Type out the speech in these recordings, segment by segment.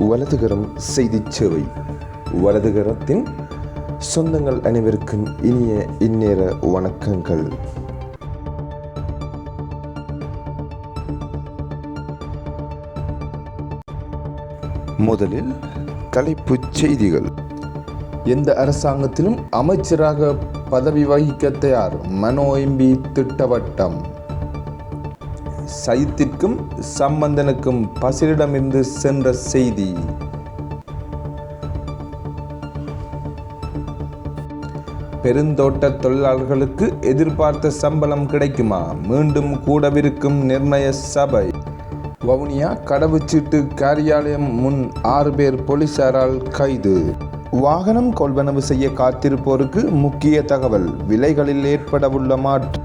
வலதுகரம் செய்தி சேவை. வலதுகரத்தின் சொந்தங்கள் அனைவருக்கும் இனிய இந்நேர வணக்கங்கள். முதலில் தலைப்புச் செய்திகள். எந்த அரசாங்கத்திலும் அமைச்சராக பதவி வகிக்க தயார். மனோ எம்பி திட்டவட்டம். சயித்திற்கும் சம்பந்தனுக்கும் பசிலிடமிருந்து சென்ற செய்தி. பெருந்தோட்ட தொழிலாளர்களுக்கு எதிர்பார்த்த சம்பளம் கிடைக்குமா? மீண்டும் கூடவிருக்கும் நிர்ணய சபை. வவுனியா கடவுச்சீட்டு காரியாலயம் முன் ஆறு பேர் போலீசாரால் கைது. வாகனம் கொள்வனவு செய்ய காத்திருப்போருக்கு முக்கிய தகவல் விலைகளில் ஏற்படவுள்ள மாற்றம்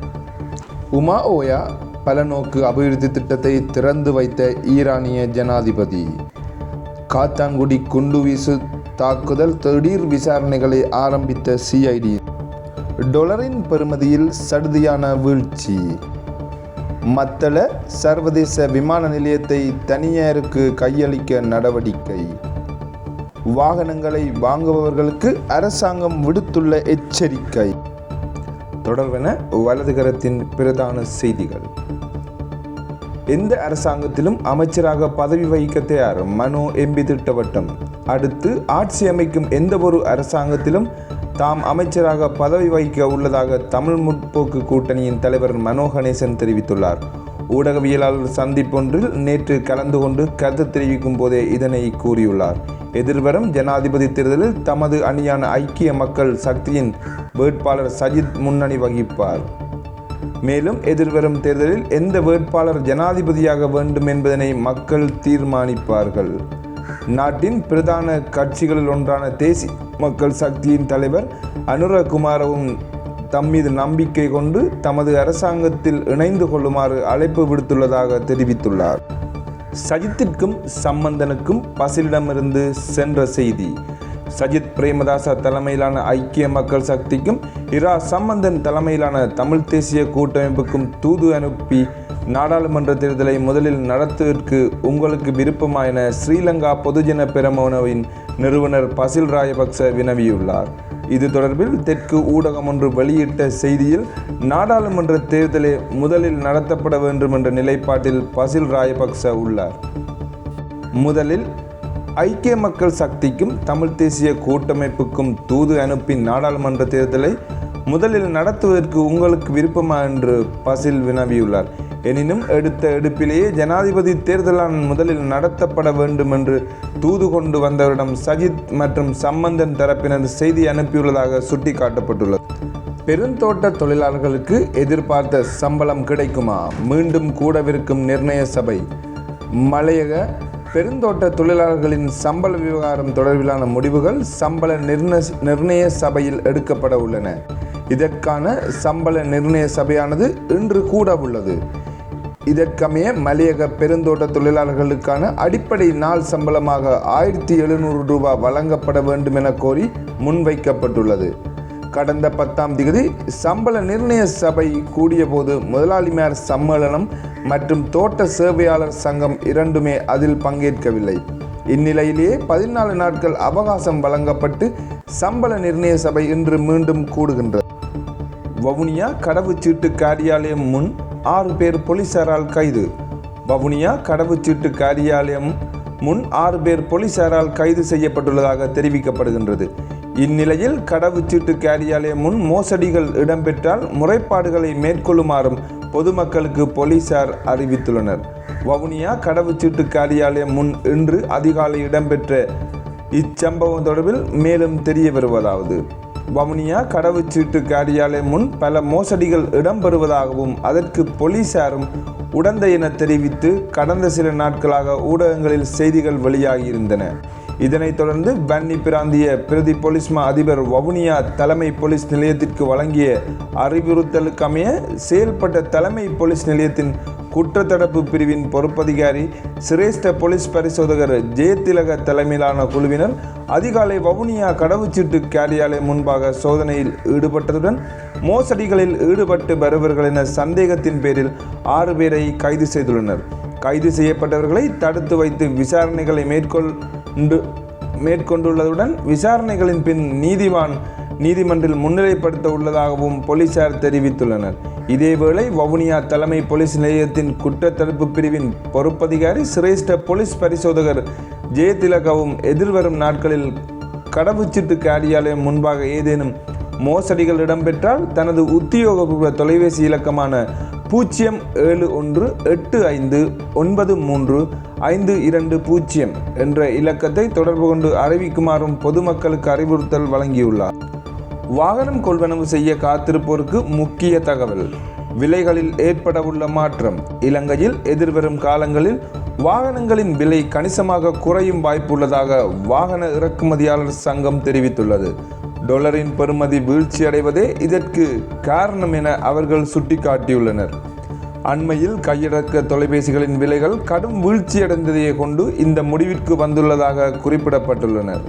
உமா ஓயா பலநோக்கு அபிவிருத்தி திட்டத்தை திறந்து வைத்த ஈரானிய ஜனாதிபதி. காத்தான்குடி குண்டுவீசு தாக்குதல் திடீர் விசாரணைகளை ஆரம்பித்த சிஐடி டொலரின் பெறுமதியில் சடுதியான வீழ்ச்சி. மத்தள சர்வதேச விமான நிலையத்தை தனியாருக்கு கையளிக்க நடவடிக்கை. வாகனங்களை வாங்குபவர்களுக்கு அரசாங்கம் விடுத்துள்ள எச்சரிக்கை. தொடர்பென வலதுகரத்தின் பிரதான செய்திகள். எந்த அரசாங்கத்திலும் அமைச்சராக பதவி வகிக்க தயார்? மனோ எம்பி திட்டவட்டம். அடுத்து ஆட்சி அமைக்கும் எந்த ஒரு அரசாங்கத்திலும் தாம் அமைச்சராக பதவி வகிக்க உள்ளதாக தமிழ் முற்போக்கு கூட்டணியின் தலைவர் மனோ கணேசன் தெரிவித்துள்ளார். ஊடகவியலாளர் சந்திப்பொன்றில் நேற்று கலந்து கொண்டு கருத்து தெரிவிக்கும் போதே இதனை கூறியுள்ளார். எதிர்வரும் ஜனாதிபதி தேர்தலில் தமது அணியான ஐக்கிய மக்கள் சக்தியின் வேட்பாளர் சஜித் முன்னணி வகிப்பார். மேலும் எதிர்வரும் தேர்தலில் எந்த வேட்பாளர் ஜனாதிபதியாக வேண்டும் என்பதனை மக்கள் தீர்மானிப்பார்கள். நாட்டின் பிரதான கட்சிகளில் ஒன்றான தேசிய மக்கள் சக்தியின் தலைவர் அனுரகுமாரவும் தம் மீது நம்பிக்கை கொண்டு தமது அரசாங்கத்தில் இணைந்து கொள்ளுமாறு அழைப்பு விடுத்துள்ளதாக தெரிவித்துள்ளார். சஜித்திற்கும் சம்பந்தனுக்கும் பசிலிடமிருந்து சென்ற செய்தி சஜித் பிரேமதாச தலைமையிலான ஐக்கிய மக்கள் சக்திக்கும் இரா சம்பந்தன் தலைமையிலான தமிழ் தேசிய கூட்டமைப்புக்கும் தூது அனுப்பி நாடாளுமன்ற தேர்தலை முதலில் நடத்துவதற்கு உங்களுக்கு விருப்பமா என ஸ்ரீலங்கா பொதுஜன பெரமுனவின் நிறுவனர் பசில் ராயபக்ச வினவியுள்ளார். இது தொடர்பில் தெற்கு ஊடகம் ஒன்று வெளியிட்ட செய்தியில் நாடாளுமன்ற தேர்தலை முதலில் நடத்தப்பட வேண்டும் என்ற நிலைப்பாட்டில் பசில் ராயபக்ச உள்ளார். முதலில் ஐக்கிய மக்கள் சக்திக்கும் தமிழ் தேசிய கூட்டமைப்புக்கும் தூது அனுப்பி நாடாளுமன்ற தேர்தலை முதலில் நடத்துவதற்கு உங்களுக்கு விருப்பமா என்று பசில் வினவியுள்ளார். எனினும் எடுத்த எடுப்பிலேயே ஜனாதிபதி தேர்தலான் முதலில் நடத்தப்பட வேண்டும் என்று தூது கொண்டு வந்தவரிடம் சஜித் மற்றும் சம்பந்தன் தரப்பினர் செய்தி அனுப்பியுள்ளதாக சுட்டிக்காட்டப்பட்டுள்ளது. பெருந்தோட்ட தொழிலாளர்களுக்கு எதிர்பார்த்த சம்பளம் கிடைக்குமா? மீண்டும் கூடவிருக்கும் நிர்ணய சபை. மலையக பெருந்தோட்ட தொழிலாளர்களின் சம்பள விவகாரம் தொடர்பிலான முடிவுகள் சம்பள நிர்ணய நிர்ணய சபையில் எடுக்கப்பட உள்ளன. இதற்கான சம்பள நிர்ணய சபையானது இன்று கூட உள்ளது. இதற்கமைய மலையக பெருந்தோட்ட தொழிலாளர்களுக்கான அடிப்படை நாள் சம்பளமாக ஆயிரத்தி எழுநூறு ரூபாய் வழங்கப்பட வேண்டும் என கோரி முன்வைக்கப்பட்டுள்ளது. கடந்த பத்தாம் திகதி சம்பள நிர்ணய சபை கூடியபோது முதலாளிமார் சம்மேளனம் மற்றும் தோட்ட சேவையாளர் சங்கம் இரண்டுமே அதில் பங்கேற்கவில்லை. இந்நிலையிலேயே பதினாலு நாட்கள் அவகாசம் வழங்கப்பட்டு சம்பள நிர்ணய சபை இன்று மீண்டும் கூடுகின்றது. வவுனியா கடவுச்சீட்டு காரியாலயம் முன் ஆறு பேர் போலீசாரால் கைது. வவுனியா கடவுச்சீட்டு காரியாலயம் முன் ஆறு பேர் போலீசாரால் கைது செய்யப்பட்டுள்ளதாக தெரிவிக்கப்படுகின்றது. இந்நிலையில் கடவுச்சீட்டு காரியாலயம் முன் மோசடிகள் இடம்பெற்றால் முறைப்பாடுகளை மேற்கொள்ளுமாறும் பொதுமக்களுக்கு போலீசார் அறிவித்துள்ளனர். வவுனியா கடவுச்சீட்டு காரியாலயம் முன் இன்று அதிகாலை இடம்பெற்ற இச்சம்பவம் தொடர்பில் மேலும் தெரிய வருவதாவது வவுனியா கடவுச்சீட்டு காரியாலயம் முன் பல மோசடிகள் இடம்பெறுவதாகவும் அதற்கு போலீசாரும் உடந்தை என தெரிவித்து கடந்த சில நாட்களாக ஊடகங்களில் செய்திகள் வெளியாகியிருந்தன. இதனைத் தொடர்ந்து பன்னி பிராந்திய பிரதி போலீஸ் மா அதிபர் வவுனியா தலைமை போலீஸ் நிலையத்திற்கு வழங்கிய அறிவுறுத்தலுக்கமைய செயல்பட்ட தலைமை போலீஸ் நிலையத்தின் குற்றத்தடுப்பு பிரிவின் பொறுப்பதிகாரி சிரேஷ்ட போலீஸ் பரிசோதகர் ஜெயதிலக தலைமையிலான குழுவினர் அதிகாலை வவுனியா கடவுச்சீட்டு காரியாலயம் முன்பாக சோதனையில் ஈடுபட்டதுடன் மோசடிகளில் ஈடுபட்டு வருபவர்கள் என சந்தேகத்தின் பேரில் ஆறு பேரை கைது செய்துள்ளனர். கைது செய்யப்பட்டவர்களை தடுத்து வைத்து விசாரணைகளை மேற்கொள் மேற்கொண்டுள்ளதுடன் விசாரணைகளின் பின் நீதிவான் நீதிமன்றில் முன்னிலைப்படுத்த உள்ளதாகவும் போலீசார் தெரிவித்துள்ளனர். இதேவேளை வவுனியா தலைமை போலீஸ் நிலையத்தின் குற்றத்தடுப்பு பிரிவின் பொறுப்பதிகாரி சிரேஷ்ட போலீஸ் பரிசோதகர் ஜெயதிலகவும் எதிர்வரும் நாட்களில் கடவுச்சீட்டு காரியாலயம் முன்பாக ஏதேனும் மோசடிகள் இடம்பெற்றால் தனது உத்தியோகபூர்வ தொலைபேசி இலக்கமான பூஜ்ஜியம் ஏழு ஒன்று எட்டு ஐந்து ஒன்பது மூன்று ஐந்து இரண்டு பூஜ்ஜியம் என்ற இலக்கத்தை தொடர்பு கொண்டு அறிவிக்குமாறும் பொதுமக்களுக்கு அறிவுறுத்தல் வழங்கியுள்ளார். வாகனம் கொள்வனவு செய்ய காத்திருப்போருக்கு முக்கிய தகவல். விலைகளில் ஏற்படவுள்ள மாற்றம். இலங்கையில் எதிர்வரும் காலங்களில் வாகனங்களின் விலை கணிசமாக குறையும் வாய்ப்புள்ளதாக வாகன இறக்குமதியாளர் சங்கம் தெரிவித்துள்ளது. டொலரின் பெறுமதி வீழ்ச்சியடைவதே இதற்கு காரணம் என அவர்கள் சுட்டிக்காட்டியுள்ளனர். அண்மையில் கையடக்க தொலைபேசிகளின் விலைகள் கடும் வீழ்ச்சியடைந்ததையே கொண்டு இந்த முடிவிற்கு வந்துள்ளதாக குறிப்பிடப்பட்டுள்ளனர்.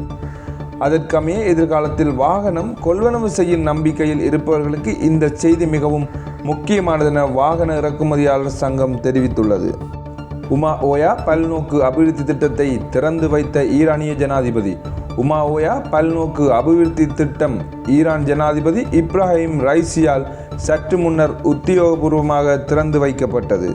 அதற்கமைய எதிர்காலத்தில் வாகனம் கொள்வனவு செய்யும் நம்பிக்கையில் இருப்பவர்களுக்கு இந்த செய்தி மிகவும் முக்கியமானதென வாகன இறக்குமதியாளர் சங்கம் தெரிவித்துள்ளது. உமா ஓயா பல்நோக்கு அபிவிருத்தி திட்டத்தை திறந்து வைத்த ஈரானிய ஜனாதிபதி உமா ஓயா பல்நோக்கு அபிவிருத்தி திட்டம். ஈரான் ஜனாதிபதி இப்ராஹிம் ரைசியால் சற்று முன்னர் உத்தியோகபூர்வமாக திறந்து வைக்கப்பட்டது.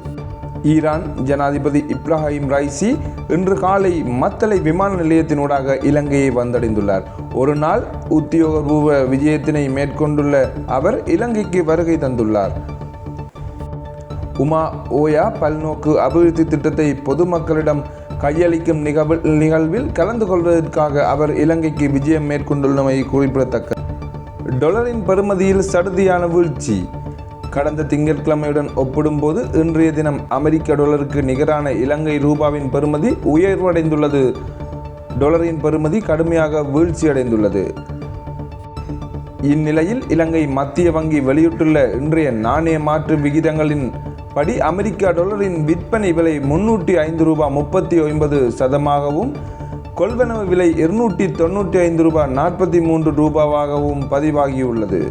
ஈரான் ஜனாதிபதி இப்ராஹிம் ரைசி இன்று காலை மத்தளை விமான நிலையத்தினூடாக இலங்கையை வந்தடைந்துள்ளார். ஒரு நாள் உத்தியோகபூர்வ விஜயத்தினை மேற்கொண்டுள்ள அவர் இலங்கைக்கு வருகை தந்துள்ளார். உமா ஓயா பல்நோக்கு அபிவிருத்தி திட்டத்தை பொதுமக்களிடம் கையளிக்கும் நிகழ்வில் நிகழ்வில் கலந்து கொள்வதற்காக அவர் இலங்கைக்கு விஜயம் மேற்கொண்டுள்ளமை குறிப்பிடத்தக்க. டொலரின் பெறுமதியில் சடுதியான வீழ்ச்சி. கடந்த திங்கட்கிழமையுடன் ஒப்பிடும்போது இன்றைய தினம் அமெரிக்க டொலருக்கு நிகரான இலங்கை ரூபாவின் பெறுமதி உயர்வடைந்துள்ளது. டொலரின் பெறுமதி கடுமையாக வீழ்ச்சியடைந்துள்ளது. இந்நிலையில் இலங்கை மத்திய வங்கி வெளியிட்டுள்ள இன்றைய நாணய மாற்று விகிதங்களின் படி அமெரிக்கா டாலரின் விற்பனை விலை முன்னூற்றி ஐந்து ரூபாய் முப்பத்தி ஒன்பது சதமாகவும் கொள்வனவு விலை இருநூற்றி தொண்ணூற்றி ஐந்து ரூபாய் நாற்பத்தி மூன்று ரூபாவாகவும் பதிவாகியுள்ளது.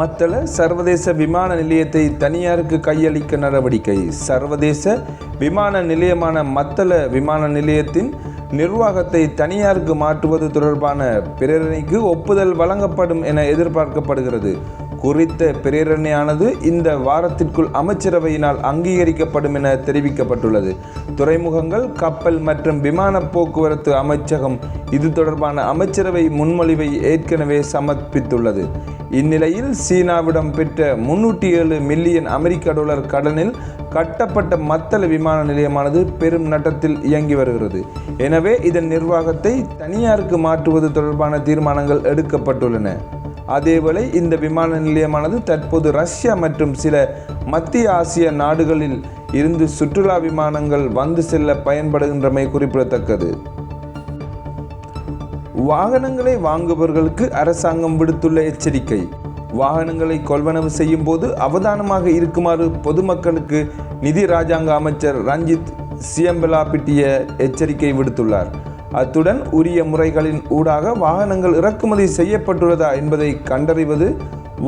மத்தள சர்வதேச விமான நிலையத்தை தனியாருக்கு கையளிக்க நடவடிக்கை. சர்வதேச விமான நிலையமான மத்தள விமான நிலையத்தின் நிர்வாகத்தை தனியாருக்கு மாற்றுவது தொடர்பான பிரேரணைக்கு ஒப்புதல் வழங்கப்படும் என எதிர்பார்க்கப்படுகிறது. குறித்த பிரேரணையானது இந்த வாரத்திற்குள் அமைச்சரவையினால் அங்கீகரிக்கப்படும் என தெரிவிக்கப்பட்டுள்ளது. துறைமுகங்கள் கப்பல் மற்றும் விமான போக்குவரத்து அமைச்சகம் இது தொடர்பான அமைச்சரவை முன்மொழிவை ஏற்கனவே சமர்ப்பித்துள்ளது. இந்நிலையில் சீனாவிடம் பெற்ற முன்னூற்றி ஏழு மில்லியன் அமெரிக்க டாலர் கடனில் கட்டப்பட்ட மத்தள விமான நிலையமானது பெரும் நட்டத்தில் இயங்கி வருகிறது. எனவே இதன் நிர்வாகத்தை தனியாருக்கு மாற்றுவது தொடர்பான தீர்மானங்கள் எடுக்கப்பட்டுள்ளன. அதேவேளை இந்த விமான நிலையமானது தற்போது ரஷ்யா மற்றும் சில மத்திய ஆசிய நாடுகளில் இருந்து சுற்றுலா விமானங்கள் வந்து செல்ல பயன்படுகின்றமை குறிப்பிடத்தக்கது. வாகனங்களை வாங்குபவர்களுக்கு அரசாங்கம் விடுத்துள்ள எச்சரிக்கை. வாகனங்களை கொள்வனவு செய்யும் போது அவதானமாக இருக்குமாறு பொதுமக்களுக்கு நிதி ராஜாங்க அமைச்சர் ரஞ்சித் சியம்பலாபிட்டிய எச்சரிக்கை விடுத்துள்ளார். அத்துடன் உரிய முறைகளின் ஊடாக வாகனங்கள் இறக்குமதி செய்யப்பட்டுள்ளதா என்பதை கண்டறிவது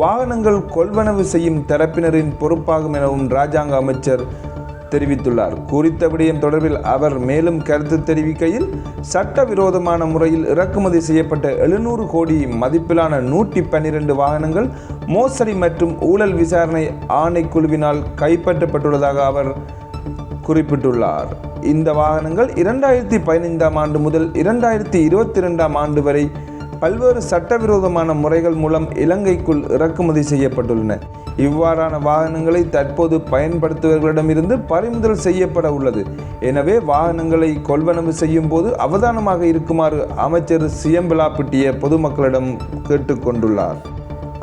வாகனங்கள் கொள்வனவு செய்யும் தரப்பினரின் பொறுப்பாகும் எனவும் ராஜாங்க அமைச்சர் தெரிவித்துள்ளார். குறித்த விடயம் தொடர்பில் அவர் மேலும் கருத்து தெரிவிக்கையில் சட்டவிரோதமான முறையில் இறக்குமதி செய்யப்பட்ட எழுநூறு கோடி மதிப்பிலான நூற்றி பன்னிரண்டு வாகனங்கள் மோசடி மற்றும் ஊழல் விசாரணை ஆணைக்குழுவினால் கைப்பற்றப்பட்டுள்ளதாக அவர் குறிப்பிட்டுள்ளார். இந்த வாகனங்கள் இரண்டாயிரத்தி பதினைந்தாம் ஆண்டு முதல் இரண்டாயிரத்தி இருபத்தி ரெண்டாம் ஆண்டு வரை பல்வேறு சட்டவிரோதமான முறைகள் மூலம் இலங்கைக்குள் இறக்குமதி செய்யப்பட்டுள்ளன. இவ்வாறான வாகனங்களை தற்போது பயன்படுத்துபவர்களிடமிருந்து பறிமுதல் செய்யப்பட உள்ளது. எனவே வாகனங்களை கொள்வனவு செய்யும் போது அவதானமாக இருக்குமாறு அமைச்சர் சியம்பலாப்பிட்டிய பொதுமக்களிடம் கேட்டுக்கொண்டுள்ளார்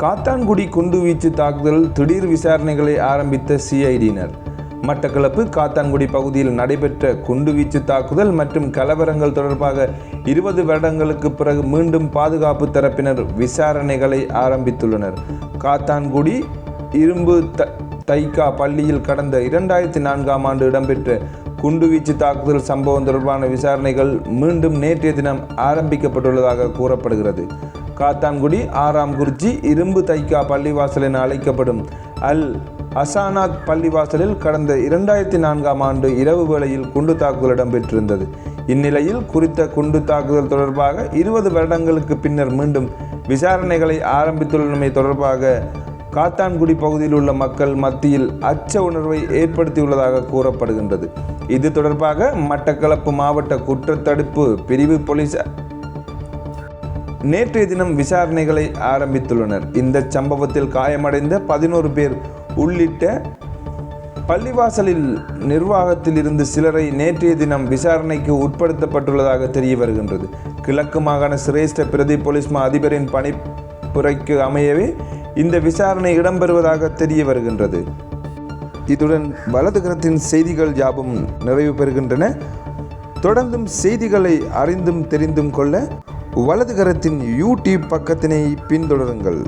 காத்தான்குடி குண்டுவீச்சு தாக்குதல் திடீர் விசாரணைகளை ஆரம்பித்த சிஐடியினர் மட்டக்களப்பு காத்தான்குடி பகுதியில் நடைபெற்ற குண்டுவீச்சு தாக்குதல் மற்றும் கலவரங்கள் தொடர்பாக இருபது வருடங்களுக்கு பிறகு மீண்டும் பாதுகாப்பு தரப்பினர் விசாரணைகளை ஆரம்பித்துள்ளனர். காத்தான்குடி இரும்பு த தைக்கா பள்ளியில் கடந்த இரண்டாயிரத்தி நான்காம் ஆண்டு இடம்பெற்ற குண்டுவீச்சு தாக்குதல் சம்பவம் தொடர்பான விசாரணைகள் மீண்டும் நேற்றைய தினம் ஆரம்பிக்கப்பட்டுள்ளதாக கூறப்படுகிறது. காத்தான்குடி ஆறாம் குறிச்சி இரும்பு தைக்கா பள்ளிவாசல் என அழைக்கப்படும் அல் அசானாத் பள்ளிவாசலில் கடந்த இரண்டாயிரத்தி நான்காம் ஆண்டு இரவு வேளையில் குண்டு தாக்குதல் இடம்பெற்றிருந்தது. இந்நிலையில் குறித்த குண்டு தாக்குதல் தொடர்பாக இருபது வருடங்களுக்கு பின்னர் மீண்டும் விசாரணைகளை ஆரம்பித்துள்ளமை தொடர்பாக காத்தான்குடி பகுதியில் உள்ள மக்கள் மத்தியில் அச்ச உணர்வை ஏற்படுத்தியுள்ளதாக கூறப்படுகின்றது. இது தொடர்பாக மட்டக்களப்பு மாவட்ட குற்றத்தடுப்பு பிரிவு போலீசார் நேற்றைய தினம் விசாரணைகளை ஆரம்பித்துள்ளனர். இந்த சம்பவத்தில் காயமடைந்த பதினோரு பேர் உள்ளிட்ட பள்ளிவாசலில் நிர்வாகத்தில் இருந்து சிலரை நேற்றைய தினம் விசாரணைக்கு உட்படுத்தப்பட்டுள்ளதாக தெரிய வருகின்றது. கிழக்கு மாகாண சிரேஷ்ட பிரதி போலீஸ் மா அதிபரின் பணிப்புரைக்கு அமையவே இந்த விசாரணை இடம்பெறுவதாக தெரிய வருகின்றது. இத்துடன் வலதுகரத்தின் செய்திகள் யாவும் நிறைவு பெறுகின்றன. தொடர்ந்தும் செய்திகளை அறிந்தும் தெரிந்தும் கொள்ள வலதுகரத்தின் யூடியூப் பக்கத்தினை பின்தொடருங்கள்.